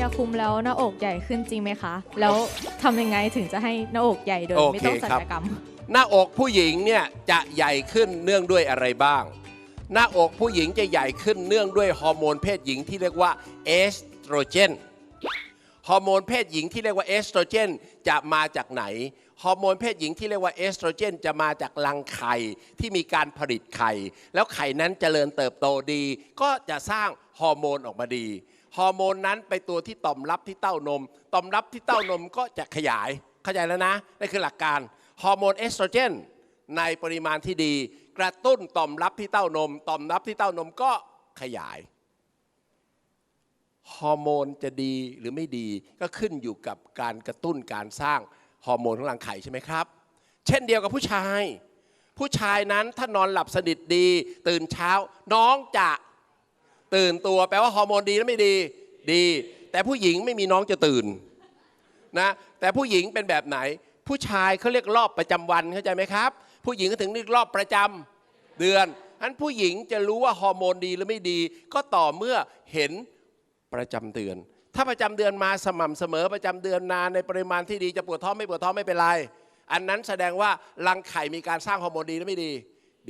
ยาคุมแล้วหน้าอกใหญ่ขึ้นจริงไหมคะ แล้วทำยังไงถึงจะให้หน้าอกใหญ่โดยโอไม่เคต้องศัลครับยกรรมหน้าอกผู้หญิงเนี่ยจะใหญ่ขึ้นเนื่องด้วยอะไรบ้าง หน้าอกผู้หญิงจะใหญ่ขึ้นเนื่องด้วยฮอร์โมนเพศหญิงที่เรียกว่าเอสโตรเจน ฮอร์โมนเพศหญิงที่เรียกว่าเอสโตรเจนจะมาจากไหน ฮอร์โมนเพศหญิงที่เรียกว่าเอสโตรเจน จะมาจากรังไข่ที่มีการผลิตไข่ แล้วไข่นั้นเจริญเติบโตดี ก็จะสร้างฮอร์โมนออกมาดี ฮอร์โมนนั้นไปตัวที่ต่อมรับที่เต้านม ต่อมรับที่เต้านมก็จะขยาย เข้าใจแล้วนะนั่นคือหลักการ ฮอร์โมนเอสโตรเจนในปริมาณที่ดี กระตุ้นต่อมรับที่เต้านม ต่อมรับที่เต้านมก็ขยาย ฮอร์โมนจะดีหรือไม่ดีก็ขึ้นอยู่กับการกระตุ้นการสร้างฮอร์โมนของรังไข่ใช่ไหมครับ เช่นเดียวกับผู้ชาย ผู้ชายนั้นถ้านอนหลับสนิทดี ตื่นเช้าน้องจะ ตื่นตัวแปลว่าฮอร์โมนดีหรือไม่ดีดี แต่ผู้หญิงไม่มีน้องจะตื่นนะแต่ผู้หญิงเป็นแบบไหน ผู้ชายเขาเรียกรอบประจำวันเข้าใจไหมครับ ผู้หญิงก็ถึงเรียกรอบประจำเดือนอันผู้หญิงจะรู้ว่าฮอร์โมนดีหรือไม่ดี ก็ต่อเมื่อเห็นประจำเดือน ถ้าประจำเดือนมาสม่ำเสมอประจำเดือนนานในปริมาณที่ดีจะปวดท้องไม่ปวดท้องไม่เป็นไร อันนั้นแสดงว่ารังไข่มีการสร้างฮอร์โมนดีหรือไม่ดี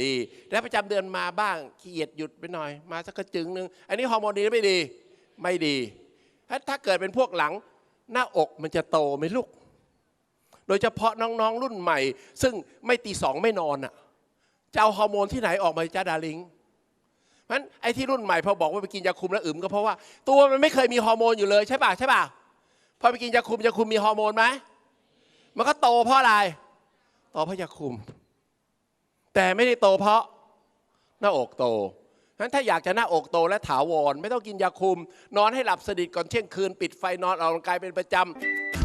ดี และประจำเดือนมาบ้างขี้เกียจหยุดไปหน่อย มาสักกระจึงหนึ่งอันนี้ฮอร์โมนดีไม่ดีไม่ดี ถ้าเกิดเป็นพวกหลังหน้าอกมันจะโตไหมลูก โดยเฉพาะน้องๆรุ่นใหม่ ซึ่งไม่ตีสองไม่นอนอะจะเอาฮอร์โมนที่ไหนออกมาจ้าดาริงเพราะนั้นไอ้ที่รุ่นใหม่พอบอกว่าไปกินยาคุมแล้วอึมก็เพราะว่า ตัวมันไม่เคยมีฮอร์โมนอยู่เลยใช่ป่ะใช่ป่ะพอไปกินยาคุมยาคุมมีฮอร์โมนไหมมันก็โตเพราะอะไรโตเพราะยาคุม แต่ไม่ได้โตเพราะหน้าอกโตงั้นถ้าอยากจะหน้าอกโตและถาวร ไม่ต้องกินยาคุม นอนให้หลับสนิทก่อนเที่ยงคืน ปิดไฟนอนออกกำลังกายเป็นประจำ